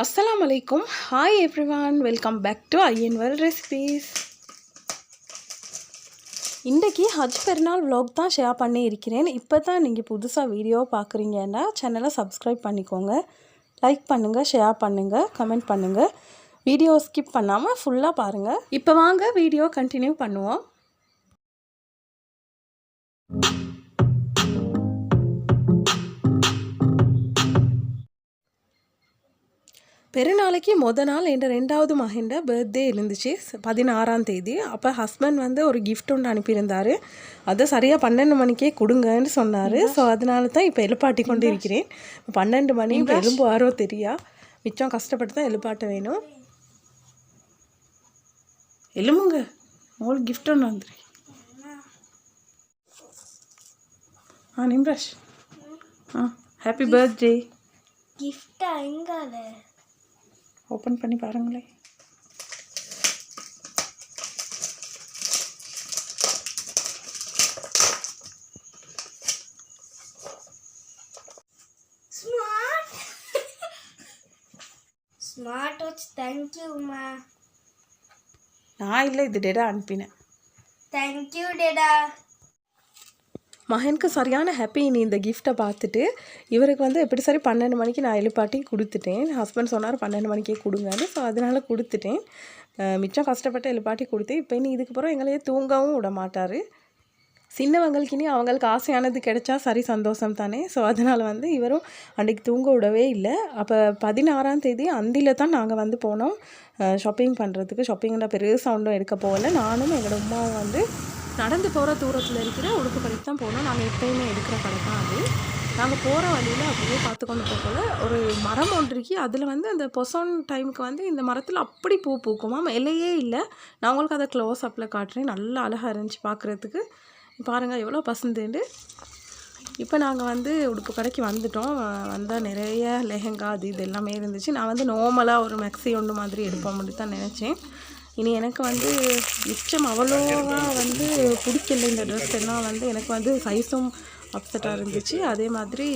அஸ்ஸலாமு அலைக்கும் hi everyone welcome back to ஐஎன்வெல் recipes இன்றைக்கி ஹஜ் பெருநாள் vlog தான் ஷேர் பண்ணி இருக்கிறேன். இப்போ தான் நீங்கள் புதுசாக வீடியோ பார்க்குறீங்கன்னா சேனலை சப்ஸ்கிரைப் பண்ணிக்கோங்க. லைக் பண்ணுங்கள் ஷேர் பண்ணுங்கள் கமெண்ட் பண்ணுங்கள் வீடியோ ஸ்கிப் பண்ணாமல் ஃபுல்லாக பாருங்கள் இப்போ வாங்க வீடியோ கண்டினியூ பண்ணுவோம். பெருநாளைக்கு முத நாள் என் ரெண்டாவது மகன்ட பர்த்டே இருந்துச்சு. பதினாறாம் தேதி. அப்போ ஹஸ்பண்ட் வந்து ஒரு gift ஒன்று அனுப்பியிருந்தார். அதை சரியாக பன்னெண்டு மணிக்கே கொடுங்கன்னு சொன்னார். ஸோ அதனால தான் இப்போ எழுப்பாட்டி கொண்டு இருக்கிறேன். பன்னெண்டு மணி இப்போ எலும்புவாரோ தெரியா? மிச்சம் கஷ்டப்பட்டு தான் எழுப்பாட்ட வேணும். எலும்புங்க. உங்களுக்கு gift ஒன்று வந்துரு. ஆ நிம்ராஷ் ஆ ஹாப்பி பர்த்டே கிஃப்டா எங்கால ஓப்பன் பண்ணி பாருங்களேன் ஸ்மார்ட் ஸ்மார்ட் வாட்ச் தேங்க்யூம்மா நான் இல்லை இது டேடா அனுப்பினேன். தேங்க்யூ டேடா. மகனுக்கு சரியான ஹாப்பி நீ இந்த கிஃப்ட்டை பார்த்துட்டு இவருக்கு வந்து எப்படி சரி பன்னெண்டு மணிக்கு நான் எழுப்பாட்டி கொடுத்துட்டேன். ஹஸ்பண்ட் சொன்னார் பன்னெண்டு மணிக்கே கொடுங்கன்னு. ஸோ அதனால் கொடுத்துட்டேன். மிச்சம் கஷ்டப்பட்டு எழுப்பாட்டி கொடுத்தேன். இப்போ இனி இதுக்கப்புறம் எங்களையே தூங்கவும் விட மாட்டார். சின்னவங்களுக்கு இனி அவங்களுக்கு ஆசையானது கிடைச்சா சரி சந்தோஷம் தானே. ஸோ அதனால் வந்து இவரும் அன்றைக்கு தூங்க விடவே இல்லை. அப்போ பதினாறாம் தேதி அந்தியில் தான் நாங்கள் வந்து போனோம். ஷாப்பிங் பண்ணுறதுக்கு ஷாப்பிங்கில் பெரிய சவுண்டும் எடுக்க போகல. நானும் எங்களோட அம்மாவும் வந்து நடந்து போகிற தூரத்தில் இருக்கிற உடுப்பு கடைக்கு தான் போனோம் நாங்கள் எப்பயுமே எடுக்கிற கடை தான் அது. நாங்கள் போகிற வழியில் அப்படியே பார்த்து கொண்டு போகல ஒரு மரம் ஒன்று இருக்கு. அதில் வந்து அந்த பொசோன் டைமுக்கு வந்து இந்த மரத்தில் அப்படி பூ பூக்குமாம் இலையே இல்லை. நான் உங்களுக்கு அதை க்ளோஸ் அப்பில் காட்டுறேன். நல்லா அழகாக இருந்துச்சு பார்க்குறதுக்கு. பாருங்கள் எவ்வளோ பசந்துண்டு. இப்போ நாங்கள் வந்து உடுப்பு கடைக்கு வந்துட்டோம். வந்தால் நிறைய லெஹெங்கா அது இது எல்லாமே இருந்துச்சு. நான் வந்து நார்மலாக ஒரு மேக்ஸி ஒன்று மாதிரி எடுப்போம் தான் நினச்சேன். இனி எனக்கு வந்து மிச்சம் அவ்வளோவா வந்து பிடிக்கல இந்த ட்ரெஸ் எல்லாம் வந்து எனக்கு வந்து சைஸும் அப்செட்டாக இருந்துச்சு. அதே மாதிரி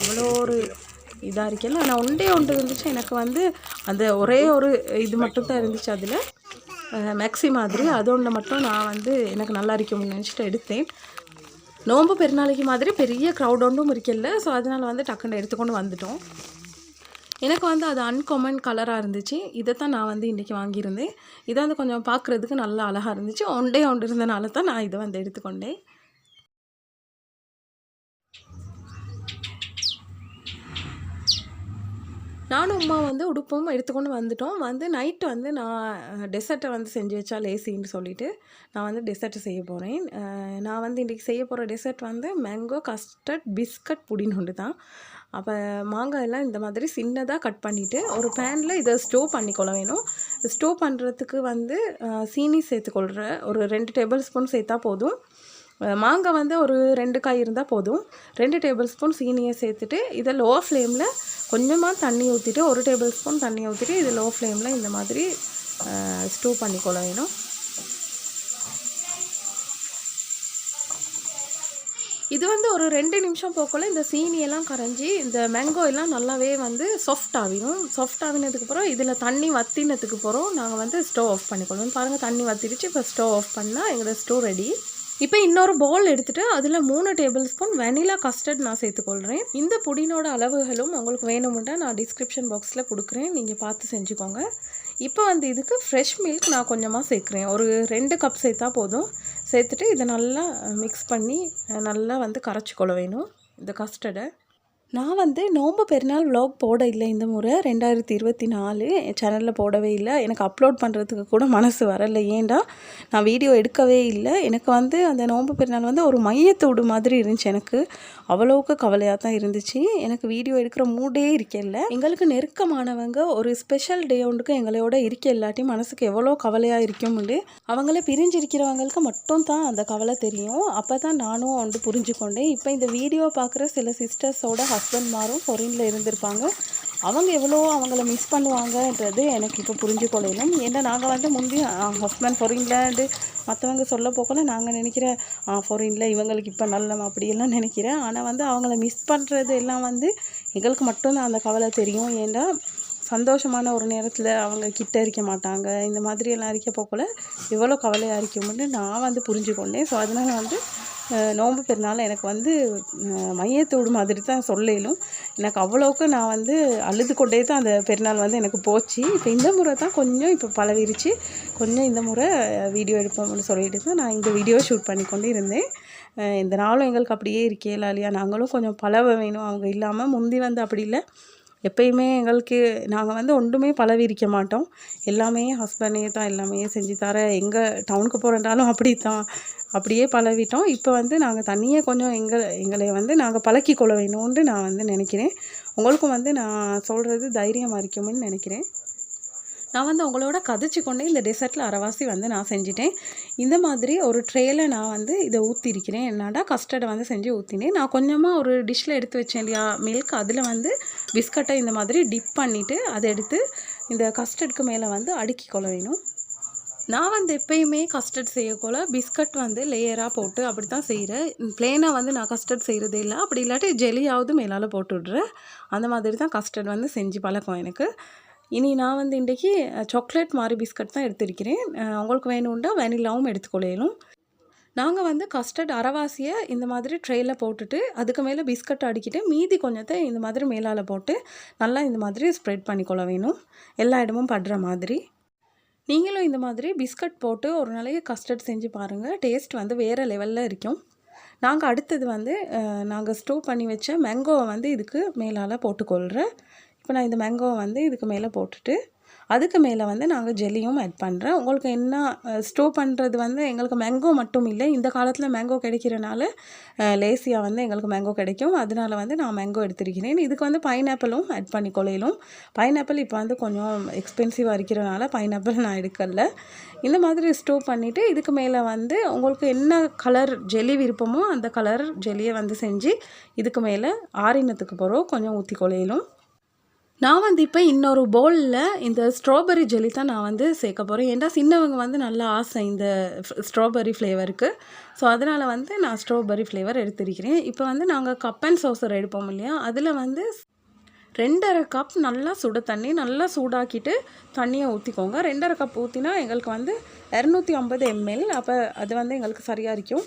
அவ்வளோ ஒரு இதாக இருக்கல ஆனால் ஒன்றே ஒன்று இருந்துச்சு. எனக்கு வந்து அந்த ஒரே ஒரு இது மட்டும் தான் இருந்துச்சு அதில். மேக்ஸி மாதிரி. அது ஒன்று மட்டும் நான் வந்து எனக்கு நல்லா இருக்கும்னு நினச்சிட்டு எடுத்தேன். நோன்பு பெருநாளைக்கு மாதிரி பெரிய க்ரௌட் ஒன்றும் இருக்கல. ஸோ அதனால் வந்து டக்குன்னு எடுத்துக்கொண்டு வந்துட்டோம். எனக்கு வந்து அது அன்காமன் கலராக இருந்துச்சு. இதை தான் நான் வந்து இன்றைக்கி வாங்கியிருந்தேன். இதை வந்து கொஞ்சம் பார்க்குறதுக்கு நல்லா அழகாக இருந்துச்சு. ஒன்டே ஒன்று இருந்தனால தான் நான் இதை வந்து எடுத்துக்கொண்டேன். நானும் அம்மா வந்து உடுப்பும் எடுத்துக்கொண்டு வந்துட்டோம். வந்து நைட்டு வந்து நான் டெசர்ட்டை வந்து செஞ்சு வச்சா லேசின்னு சொல்லிவிட்டு நான் வந்து டெசர்ட்டு செய்ய போகிறேன் நான் வந்து இன்றைக்கி செய்ய போகிற டெசர்ட் வந்து மேங்கோ கஸ்டர்ட் பிஸ்கட் புடின்னு ஒன்று தான். அப்போ மாங்காய் எல்லாம் இந்த மாதிரி சின்னதாக கட் பண்ணிவிட்டு ஒரு பேனில் இதை ஸ்டோவ் பண்ணிக்கொள்ள வேணும். ஸ்டோவ் பண்ணுறதுக்கு வந்து சீனி சேர்த்துக்கொள்கிற ஒரு ரெண்டு டேபிள் ஸ்பூன் சேர்த்தா போதும். மாங்காய் வந்து ஒரு ரெண்டு காய் இருந்தால் போதும். ரெண்டு டேபிள் ஸ்பூன் சீனியை சேர்த்துட்டு இதை லோ ஃப்ளேமில் கொஞ்சமாக தண்ணி ஊற்றிட்டு ஒரு டேபிள் ஸ்பூன் தண்ணி ஊற்றிட்டு இது லோ ஃப்ளேமில் இந்த மாதிரி ஸ்டூ பண்ணிக்கொள்ள வேணும். இது வந்து ஒரு ரெண்டு நிமிஷம் போக்கல இந்த சீனியெல்லாம் கரைஞ்சி இந்த மேங்கோ எல்லாம் நல்லாவே வந்து சாஃப்ட் ஆகிடும் சாஃப்ட் ஆகினதுக்கு அப்புறம் இதில் தண்ணி வத்தினதுக்கு அப்புறம் நாங்கள் வந்து ஸ்டவ் ஆஃப் பண்ணிக்கொள்வோம் பாருங்கள் தண்ணி வத்திடுச்சு. இப்போ ஸ்டவ் ஆஃப் பண்ணால் எங்களோட ஸ்டவ் ரெடி இப்போ இன்னொரு பவுல் எடுத்துகிட்டு அதில் மூணு டேபிள் ஸ்பூன் வெனிலா கஸ்டர்ட் நான் சேர்த்துக்கொள்கிறேன் இந்த புடினோட அளவுகளும் உங்களுக்கு வேணும்னா நான் டிஸ்கிரிப்ஷன் பாக்ஸில் கொடுக்குறேன். நீங்கள் பார்த்து செஞ்சுக்கோங்க. இப்போ வந்து இதுக்கு ஃப்ரெஷ் மில்க் நான் கொஞ்சமாக சேர்க்குறேன். ஒரு ரெண்டு கப் சேர்த்தா போதும். சேர்த்துட்டு இதை நல்லா மிக்ஸ் பண்ணி நல்லா வந்து கரைச்சிக்கொள்ள வேணும். இந்த கஸ்டர்டை நான் வந்து நோம்பு பெருநாள் விலாக் போட இல்லை இந்த முறை. ரெண்டாயிரத்தி இருபத்தி நாலு சேனலில் போடவே இல்லை. எனக்கு அப்லோட் பண்ணுறதுக்கு கூட மனசு வரலை. ஏன்டா நான் வீடியோ எடுக்கவே இல்லை. எனக்கு வந்து அந்த நோம்பு பெருநாள் வந்து ஒரு மையத்தோடு மாதிரி இருந்துச்சு எனக்கு. அவ்வளோவுக்கு கவலையாக தான் இருந்துச்சு. எனக்கு வீடியோ எடுக்கிற மூடே இருக்கல. எங்களுக்கு நெருக்கமானவங்க ஒரு ஸ்பெஷல் டே ஒன்றுக்கு எங்களோட இருக்க இல்லாட்டி மனசுக்கு எவ்வளோ கவலையாக இருக்கும்னு அவங்கள பிரிஞ்சிருக்கிறவங்களுக்கு மட்டும் தான் அந்த கவலை தெரியும். அப்போ தான் நானும் வந்து புரிஞ்சுக்கொண்டேன். இப்போ இந்த வீடியோ பார்க்குற சில சிஸ்டர்ஸோட ஹஸ்பண்ட்மாரும் ஃபாரினில் இருந்திருப்பாங்க. அவங்க எவ்வளோ அவங்கள மிஸ் பண்ணுவாங்கன்றது எனக்கு இப்போ புரிஞ்சு கொள்ளணும் ஏன்னா நாங்கள் வந்து முந்தி ஹஸ்பண்ட் ஃபாரின்லேண்டு மற்றவங்க சொல்ல போக்கல நாங்கள் நினைக்கிறேன் ஃபாரினில் இவங்களுக்கு இப்போ நல்ல அப்படியெல்லாம் நினைக்கிறேன். ஆனால் வந்து அவங்கள மிஸ் பண்ணுறது எல்லாம் வந்து எங்களுக்கு மட்டும்தான் அந்த கவலை தெரியும். ஏன்னா சந்தோஷமான ஒரு நேரத்தில் அவங்க கிட்ட இருக்க மாட்டாங்க. இந்த மாதிரியெல்லாம் இருக்க எவ்வளோ கவலையாக இருக்கும்னு நான் வந்து புரிஞ்சு கொண்டேன் ஸோ அதனால் வந்து நோன்பு பெருநாள் எனக்கு வந்து மையத்தோடு மாதிரி தான் சொல்லலும். எனக்கு அவ்வளோக்கு நான் வந்து அழுது கொண்டே தான் அந்த பெருநாள் வந்து எனக்கு போச்சு. இப்போ இந்த முறை தான் கொஞ்சம் இப்போ பழகிருச்சு. கொஞ்சம் இந்த முறை வீடியோ எடுப்போம்னு சொல்லிட்டு தான் நான் இந்த வீடியோ ஷூட் பண்ணி கொண்டு இருந்தேன். இந்த நாளும் எங்களுக்கு அப்படியே இருக்கேல இல்லையா நாங்களும் கொஞ்சம் பழவ வேணும். அவங்க இல்லாமல் முந்தி வந்து அப்படி இல்லை. எப்பயுமே எங்களுக்கு நாங்கள் வந்து ஒன்றுமே பழவி இருக்க மாட்டோம். எல்லாமே ஹஸ்பண்டே தான் எல்லாமே செஞ்சு தர எங்கே டவுனுக்கு போகிறனாலும் அப்படி தான் அப்படியே பழவிட்டோம். இப்போ வந்து நாங்கள் தனியாக கொஞ்சம் எங்கள் எங்களை வந்து நாங்கள் பழக்கி கொள்ள வேணும்னு நான் வந்து நினைக்கிறேன். உங்களுக்கும் வந்து நான் சொல்கிறது தைரியமாக இருக்கும்னு நினைக்கிறேன். நான் வந்து உங்களோட கதைச்சு கொண்டே இந்த டெசர்ட்டில் அரைவாசி வந்து நான் செஞ்சிட்டேன். இந்த மாதிரி ஒரு ட்ரேயில் நான் வந்து இதை ஊற்றிருக்கிறேன் என்னடா கஸ்டர்டை வந்து செஞ்சு ஊற்றினேன் நான் கொஞ்சமாக ஒரு டிஷ்ஷில் எடுத்து வச்சேன் இல்லையா மில்க் அதில் வந்து பிஸ்கட்டை இந்த மாதிரி டிப் பண்ணிவிட்டு அதை எடுத்து இந்த கஸ்டர்டுக்கு மேலே வந்து அடுக்கி கொள்ள வேணும். நான் வந்து எப்பயுமே கஸ்டர்ட் செய்யக்குள்ள பிஸ்கட் வந்து லேயராக போட்டு அப்படி தான் செய்கிறேன் ப்ளேனாக வந்து நான் கஸ்டர்ட் செய்கிறதே இல்லை. அப்படி இல்லாட்டி ஜெலியாவது மேலால் போட்டு விட்றேன். அந்த மாதிரி தான் கஸ்டர்ட் வந்து செஞ்சு பழக்கம் எனக்கு. இனி நான் வந்து இன்றைக்கி சாக்லேட் மாதிரி பிஸ்கட் தான் எடுத்திருக்கிறேன். உங்களுக்கு வேணும்னா வெனிலாவும் எடுத்துக்கொள்ளையிலும் நாங்கள் வந்து கஸ்டர்ட் அரைவாசியை இந்த மாதிரி ட்ரேயில் போட்டுட்டு அதுக்கு மேலே பிஸ்கட் அடிக்கிட்டு மீதி கொஞ்சத்தை இந்த மாதிரி மேலால் போட்டு நல்லா இந்த மாதிரி ஸ்ப்ரெட் பண்ணிக்கொள்ள வேணும். எல்லா இடமும் படுற மாதிரி. நீங்களும் இந்த மாதிரி பிஸ்கட் போட்டு ஒரு நாளைக்கு கஸ்டர்ட் செஞ்சு பாருங்கள் டேஸ்ட் வந்து வேறு லெவலில் இருக்கும். நாங்கள் அடுத்தது வந்து நாங்கள் ஸ்டோவ் பண்ணி வச்ச மேங்கோவை வந்து இதுக்கு மேலால் போட்டுக்கொள்கிறேன் இப்போ நான் இந்த மேங்கோவை வந்து இதுக்கு மேலே போட்டுட்டு அதுக்கு மேலே வந்து நாங்கள் ஜெல்லியும் ஆட் பண்ணுறேன் உங்களுக்கு என்ன ஸ்டோவ் பண்ணுறது வந்து எங்களுக்கு மேங்கோ மட்டும் இல்லை. இந்த காலத்தில் மேங்கோ கிடைக்கிறனால லேசியாக வந்து எங்களுக்கு மேங்கோ கிடைக்கும். அதனால வந்து நான் மேங்கோ எடுத்திருக்கிறேன். இதுக்கு வந்து பைனாப்பிளும் ஆட் பண்ணி கொலையிலும் பைனாப்பிள் இப்போ வந்து கொஞ்சம் எக்ஸ்பென்சிவாக இருக்கிறனால பைனாப்பிள் நான் எடுக்கல. இந்த மாதிரி ஸ்டோவ் பண்ணிவிட்டு இதுக்கு மேலே வந்து உங்களுக்கு என்ன கலர் ஜெல்லி விருப்பமோ அந்த கலர் ஜெல்லியை வந்து செஞ்சு இதுக்கு மேலே ஆறினத்துக்கு போகிறோம் கொஞ்சம் ஊற்றி கொலையிலும் நான் வந்து இப்போ இன்னொரு பவுலில் இந்த ஸ்ட்ராபெரி ஜெல்லி தான் நான் வந்து சேர்க்க போகிறேன் ஏன்டா சின்னவங்க வந்து நல்லா ஆசை இந்த ஸ்ட்ராபெரி ஃப்ளேவருக்கு ஸோ அதனால் வந்து நான் ஸ்ட்ராபெரி ஃப்ளேவர் எடுத்திருக்கிறேன். இப்போ வந்து நாங்கள் கப் அண்ட் சோசர் எடுப்போம் இல்லையா? அதில் வந்து ரெண்டரை கப் நல்லா சுட தண்ணி நல்லா சூடாக்கிட்டு தண்ணியை ஊற்றிக்கோங்க ரெண்டரை கப் ஊற்றினா எங்களுக்கு வந்து இரநூத்தி ஐம்பது எம்எல் அப்போ அது வந்து எங்களுக்கு சரியாக இருக்கும்.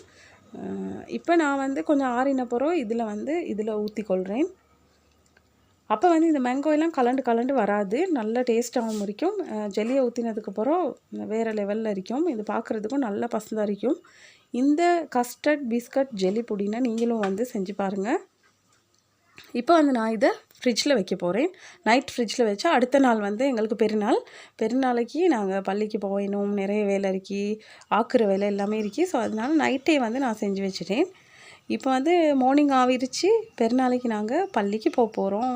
இப்போ நான் வந்து கொஞ்சம் ஆறின பிறகு இதில் வந்து இதில் ஊற்றிக்கொள்கிறேன் அப்போ வந்து இந்த மேங்கோ எல்லாம் கலண்டு கலண்டு வராது. நல்ல டேஸ்ட்டாகவும் இருக்கும் ஜெல்லியை ஊற்றினதுக்கப்புறம் வேறு லெவலில் இருக்கும் இது பார்க்குறதுக்கும் நல்ல பசந்தாக இருக்கும் இந்த கஸ்டர்ட் பிஸ்கட் ஜெல்லி பொடினா நீங்களும் வந்து செஞ்சு பாருங்கள் இப்போ வந்து நான் இதை ஃப்ரிட்ஜில் வைக்க போகிறேன் நைட் ஃப்ரிட்ஜில் வச்சா அடுத்த நாள் வந்து எங்களுக்கு பெருநாள். பெருநாளைக்கு நாங்கள் பள்ளிக்கு போகணும். நிறைய வேலை இருக்கி ஆக்குற வேலை எல்லாமே இருக்கி. ஸோ அதனால நைட்டே வந்து நான் செஞ்சு வச்சுட்டேன். இப்போ வந்து மார்னிங் ஆவிருச்சு. பெருநாளைக்கு நாங்கள் பள்ளிக்கு போக போகிறோம்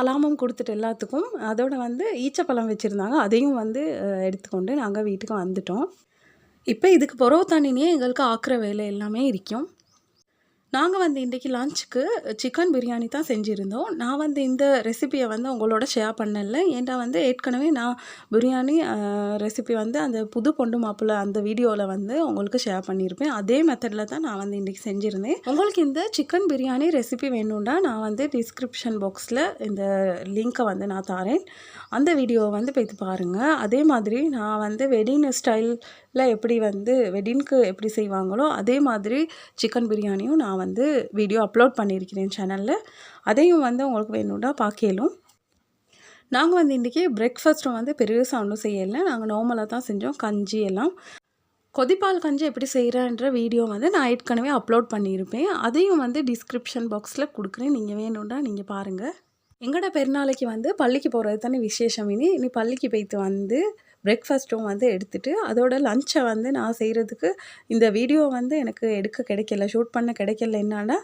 சலாமும் கொடுத்துட்டு எல்லாத்துக்கும். அதோட வந்து ஈச்சப்பழம் வச்சுருந்தாங்க. அதையும் வந்து எடுத்துக்கொண்டு நாங்கள் வீட்டுக்கு வந்துட்டோம். இப்போ இதுக்கு பொறவு தண்ணினே எங்களுக்கு ஆக்குற வேலை எல்லாமே இருக்கும். நாங்கள் வந்து இன்றைக்கி லஞ்சுக்கு சிக்கன் பிரியாணி தான் செஞ்சுருந்தோம். நான் வந்து இந்த ரெசிபியை வந்து உங்களோட ஷேர் பண்ணல. ஏன்டா வந்து ஏற்கனவே நான் பிரியாணி ரெசிபி வந்து அந்த புது பொண்டு மாப்பிள்ளை அந்த வீடியோவில் வந்து உங்களுக்கு ஷேர் பண்ணியிருப்பேன். அதே மெத்தடில் தான் நான் வந்து இன்றைக்கி செஞ்சுருந்தேன். உங்களுக்கு இந்த சிக்கன் பிரியாணி ரெசிபி வேணும்னா நான் வந்து டிஸ்கிரிப்ஷன் பாக்ஸில் இந்த லிங்க்கை வந்து நான் தரேன். அந்த வீடியோவை வந்து போய்த்து பாருங்கள் அதே மாதிரி நான் வந்து வெட்டிங் இல்லை எப்படி வந்து வெட்டிங்க்கு எப்படி செய்வாங்களோ அதே மாதிரி சிக்கன் பிரியாணியும் நான் வந்து வீடியோ அப்லோட் பண்ணியிருக்கிறேன் சேனலில். அதையும் வந்து உங்களுக்கு வேணும்னா பார்க்கலும். நாங்கள் வந்து இன்றைக்கி பிரேக்ஃபாஸ்ட்டும் வந்து பெருசாக ஒன்றும் செய்யலை. நாங்கள் நார்மலாக தான் செஞ்சோம். கஞ்சி எல்லாம். கொதிப்பால் கஞ்சி எப்படி செய்கிறேன்ற வீடியோ வந்து நான் ஏற்கனவே அப்லோட் பண்ணியிருப்பேன். அதையும் வந்து டிஸ்கிரிப்ஷன் பாக்ஸில் கொடுக்குறேன். நீங்கள் வேணும்னா நீங்கள் பாருங்கள் எங்கட பெருநாளைக்கு வந்து பள்ளிக்கு போகிறது தானே விசேஷம் இனி? இனி பள்ளிக்கு போய்த்து வந்து பிரேக்ஃபாஸ்ட்டும் வந்து எடுத்துகிட்டு அதோட லஞ்சை வந்து நான் செய்கிறதுக்கு இந்த வீடியோ வந்து எனக்கு எடுக்க கிடைக்கல ஷூட் பண்ண கிடைக்கல. என்னன்னா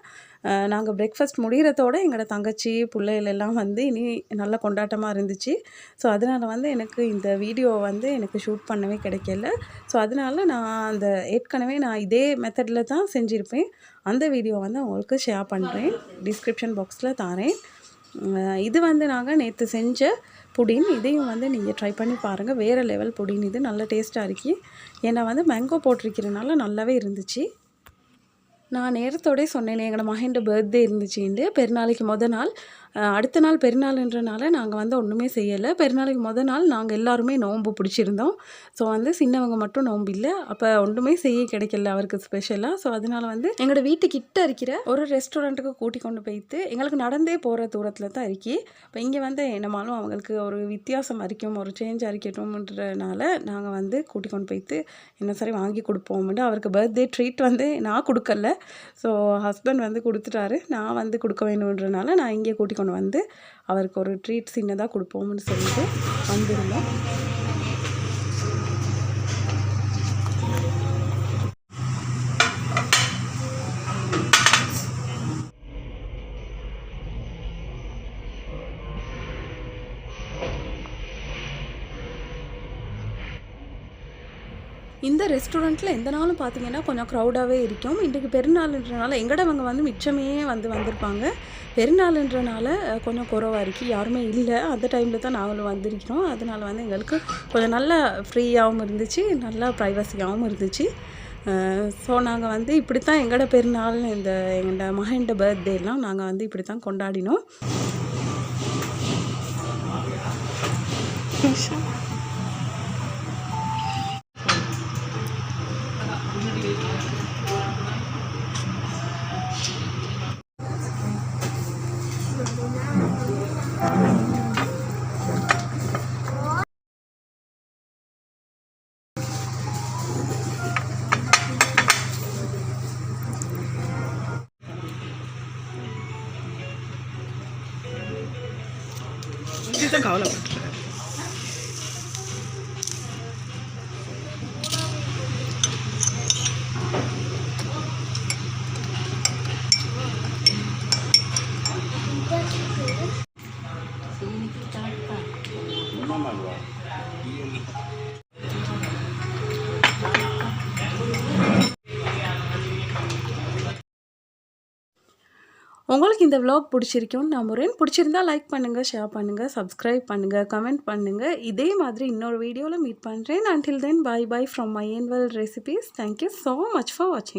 நாங்கள் பிரேக்ஃபாஸ்ட் முடிகிறதோட எங்களோட தங்கச்சி பிள்ளைகள் எல்லாம் வந்து இனி நல்ல கொண்டாட்டமாக இருந்துச்சு. ஸோ அதனால் வந்து எனக்கு இந்த வீடியோ வந்து எனக்கு ஷூட் பண்ணவே கிடைக்கல. ஸோ அதனால நான் அந்த ஏற்கனவே நான் இதே மெத்தடில் தான் செஞ்சுருப்பேன். அந்த வீடியோ வந்து உங்களுக்கு ஷேர் பண்ணுறேன் டிஸ்கிரிப்ஷன் பாக்ஸில் தரேன். இது வந்து நாங்கள் நேற்று செஞ்ச புடின் இதையும் வந்து நீங்கள் ட்ரை பண்ணி பாருங்கள் வேறு லெவல் புடின் இது நல்ல டேஸ்ட்டாக இருக்கு. ஏன்னா வந்து மேங்கோ போட்டிருக்கிறனால நல்லாவே இருந்துச்சு. நான் நேரத்தோடய சொன்னேன் எங்களோட மகன்ட பர்த்டே இருந்துச்சுண்டு பெருநாளைக்கு மொதல் நாள் அடுத்த நாள் பெருநாள்ன்றனால நாங்கள் வந்து ஒன்றுமே செய்யலை. பெருநாளைக்கு முத நாள் நாங்கள் எல்லாருமே நோன்பு பிடிச்சிருந்தோம். ஸோ வந்து சின்னவங்க மட்டும் நோன்பு இல்லை. அப்போ ஒன்றுமே செய்ய கிடைக்கல அவருக்கு ஸ்பெஷலாக ஸோ அதனால வந்து எங்களோட வீட்டுக்கிட்ட இருக்கிற ஒரு ரெஸ்டாரண்ட்டுக்கு கூட்டி கொண்டு போயிட்டு எங்களுக்கு நடந்தே போகிற தூரத்தில் தான் இருக்கி. இப்போ இங்கே வந்து என்னமாலும் அவங்களுக்கு ஒரு வித்தியாசம் அரிக்கும் ஒரு சேஞ்ச் அரிக்கட்டும்ன்றனால நாங்கள் வந்து கூட்டி கொண்டு போயிட்டு என்ன சரி வாங்கி கொடுப்போம்னு அவருக்கு பர்த்டே ட்ரீட் வந்து நான் கொடுக்கல. ஸோ ஹஸ்பண்ட் வந்து கொடுத்துட்டாரு. நான் வந்து கொடுக்க வேணுன்றனால நான் இங்கே கூட்டி கொண்டு வந்து அவருக்கு ஒரு ட்ரீட் சின்னதாக கொடுப்போம்னு சொல்லிட்டு வந்திருந்தோம். இந்த ரெஸ்டாரண்ட்டில் எந்த நாளும் பார்த்தீங்கன்னா கொஞ்சம் க்ரௌடாகவே இருக்கும். இன்றைக்கு பெருநாள்ன்றனால எங்கடவங்க வந்து மிச்சமே வந்து வந்திருப்பாங்க. பெருநாள்ன்றனால கொஞ்சம் குறவாக இருக்குது யாருமே இல்லை. அந்த டைமில் தான் நாங்களும் வந்திருக்கிறோம். அதனால் வந்து எங்களுக்கு கொஞ்சம் நல்லா ஃப்ரீயாகவும் இருந்துச்சு. நல்லா ப்ரைவசியாகவும் இருந்துச்சு. ஸோ நாங்கள் வந்து இப்படி தான் எங்களோட பெருநாள் இந்த எங்களோட மகன்ட பர்த்டேலாம் நாங்கள் வந்து இப்படி தான் கொண்டாடினோம். Xem. உங்களுக்கு இந்த vlog பிடிச்சிருக்கும்னு நம்புறேன் பிடிச்சிருந்தா லைக் பண்ணுங்கள் ஷேர் பண்ணுங்கள் சப்ஸ்கிரைப் பண்ணுங்கள் கமெண்ட் பண்ணுங்கள் இதே மாதிரி இன்னொரு வீடியோவில் மீட் பண்ணுறேன் until then bye bye from my annual recipes. Thank so much for வாட்சிங்